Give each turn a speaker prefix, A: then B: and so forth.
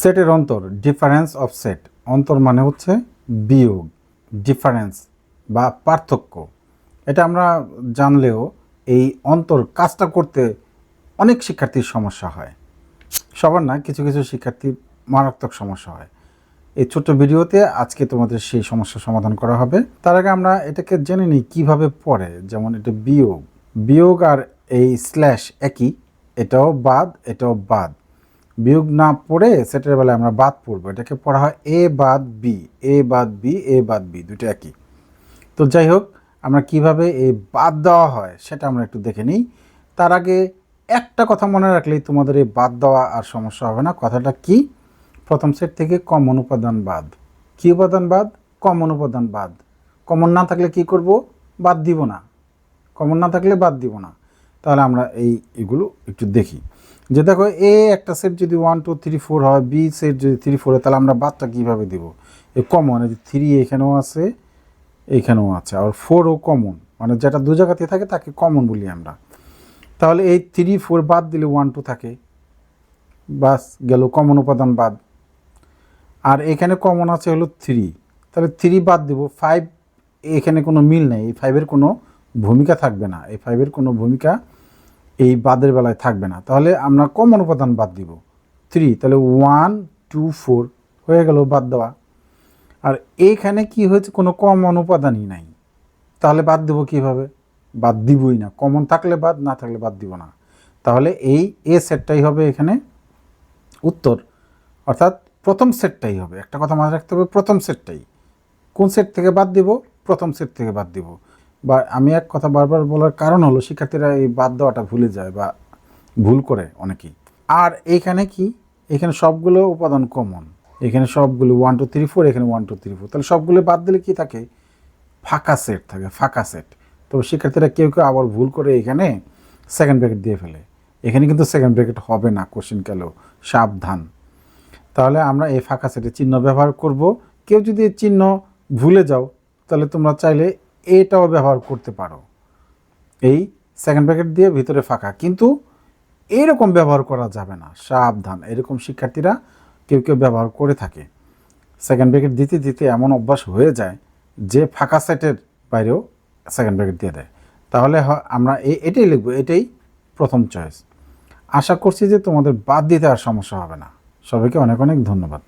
A: সেটের অন্তর difference of set অন্তর মানে হচ্ছে বিয়োগ ডিফারেন্স বা পার্থক্য। এটা আমরা জানলেও এই অন্তর কাজটা করতে অনেক শিক্ষার্থীর সমস্যা হয়। সবার না, কিছু কিছু শিক্ষার্থীর মারাত্মক সমস্যা হয়। এই ছোট্ট ভিডিওতে আজকে তোমাদের সেই সমস্যার সমাধান করা হবে। তার আগে আমরা এটাকে জেনে নিই কীভাবে পড়ে, যেমন এটা বিয়োগ। বিয়োগ আর এই স্ল্যাশ একই, এটাও বাদ এটাও বাদ। বিয়োগ না পড়ে সেটার বেলায় আমরা বাদ পড়ব। এটাকে পড়া হয় এ বাদ বি এ বাদ বি এ বাদ বি দুটো একই। তো যাই হোক, আমরা কীভাবে এই বাদ দেওয়া হয় সেটা আমরা একটু দেখে নিই। তার আগে একটা কথা মনে রাখলেই তোমাদের এই বাদ দেওয়া আর সমস্যা হবে না। কথাটা কি? প্রথম সেট থেকে কমন উপাদান বাদ। কী উপাদান বাদ? কমন উপাদান বাদ। কমন না থাকলে কি করব? বাদ দিব না। কমন না থাকলে বাদ দিব না। তাহলে আমরা এই এগুলো একটু দেখি। যে দেখো, এ একটা সেট যদি ওয়ান টু থ্রি ফোর হয় বি সেট যদি থ্রি ফোর হয়, তাহলে আমরা বাদটা কীভাবে দিব? এ কমন এই থ্রি এখানেও আছে এইখানেও আছে, আর ফোরও কমন মানে যেটা দু জায়গাতে থাকে, তাকে কমন বলি আমরা। তাহলে এই থ্রি ফোর বাদ দিলে ওয়ান টু থাকে। বাস গেল কমন উপাদান বাদ। আর এখানে কমন আছে হলো থ্রি তাহলে থ্রি বাদ দেবো। ফাইভ এখানে কোনো মিল নেই। এই ফাইভের কোনো ভূমিকা থাকবে না এই ফাইভের কোনো ভূমিকা এই বাদের বেলায় থাকবে না। তাহলে আমরা কমন উপাদান বাদ দিব। থ্রি তাহলে ওয়ান টু ফোর হয়ে গেল বাদ দেওয়া। আর এইখানে কি হয়েছে? কোনো কমন উপাদানই নাই। তাহলে বাদ দেব কীভাবে? বাদ দিবই না। কমন থাকলে বাদ, না থাকলে বাদ দিব না। তাহলে এই এ সেটটাই হবে এখানে উত্তর। অর্থাৎ প্রথম সেটটাই হবে। একটা কথা মাথায় রাখতে হবে, প্রথম সেটটাই কোন সেট থেকে বাদ দিব? প্রথম সেট থেকে বাদ দিব। বা আমি এক কথা বারবার বলার কারণ হলো শিক্ষার্থীরা এই বাদ দেওয়াটা ভুলে যায় বা ভুল করে অনেকেই। আর এইখানে কি? এখানে সবগুলো উপাদান কমন এখানে সবগুলো ওয়ান টু থ্রি ফোর এখানে ওয়ান টু থ্রি ফোর তাহলে সবগুলো বাদ দিলে কি থাকে? ফাঁকা সেট থাকে, ফাঁকা সেট তো শিক্ষার্থীরা কেউ কেউ আবার ভুল করে এখানে সেকেন্ড ব্র্যাকেট দিয়ে ফেলে। এখানে কিন্তু সেকেন্ড ব্র্যাকেট হবে না কোশ্চেন কেলো সাবধান। তাহলে আমরা এই ফাঁকা সেটের চিহ্ন ব্যবহার করব। কেউ যদি চিহ্ন ভুলে যাও, তাহলে তোমরা চাইলে এটাও ব্যবহার করতে পারো। এই সেকেন্ড ব্র্যাকেট দিয়ে ভিতরে ফাঁকা। কিন্তু এরকম ব্যবহার করা যাবে না। সাবধান। এরকম শিক্ষার্থীরা কেউ কেউ ব্যবহার করে থাকে। সেকেন্ড ব্র্যাকেট দিতে দিতে এমন অভ্যাস হয়ে যায় যে ফাঁকা সেটের বাইরেও সেকেন্ড ব্র্যাকেট দিয়ে দেয়। তাহলে আমরা এই এটাই লিখব। এটাই প্রথম চয়েস আশা করছি যে তোমাদের বাদ দিতে আর সমস্যা হবে না। সবাইকে অনেক অনেক ধন্যবাদ।